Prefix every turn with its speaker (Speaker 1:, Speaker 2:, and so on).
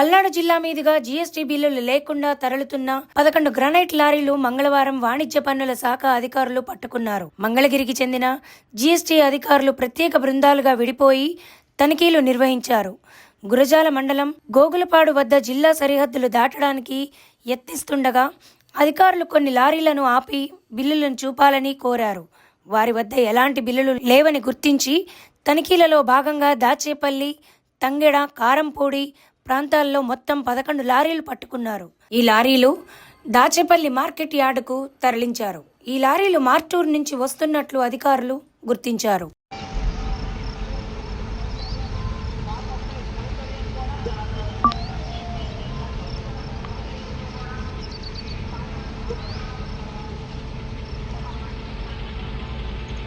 Speaker 1: పల్నాడు జిల్లా మీదుగా జీఎస్టీ బిల్లులు లేకుండా తరలుతున్న పదకొండు గ్రానైట్ లారీలు మంగళవారం వాణిజ్య పన్నుల శాఖ అధికారులు పట్టుకున్నారు. మంగళగిరికి చెందిన జీఎస్టీ అధికారులు ప్రత్యేక బృందాలుగా విడిపోయి తనిఖీలు నిర్వహించారు. గురజాల మండలం గోగులపాడు వద్ద జిల్లా సరిహద్దులు దాటడానికి యత్నిస్తుండగా అధికారులు కొన్ని లారీలను ఆపి బిల్లులను చూపాలని కోరారు. వారి వద్ద ఎలాంటి బిల్లులు లేవని గుర్తించి తనిఖీలలో భాగంగా దాచేపల్లి తంగెడ కారంపూడి ప్రాంతాల్లో మొత్తం పదకొండు లారీలు పట్టుకున్నారు. ఈ లారీలు దాచేపల్లి మార్కెట్ యార్డుకు తరలించారు. ఈ లారీలు మార్టూరు నుంచి వస్తున్నట్లు అధికారులు గుర్తించారు.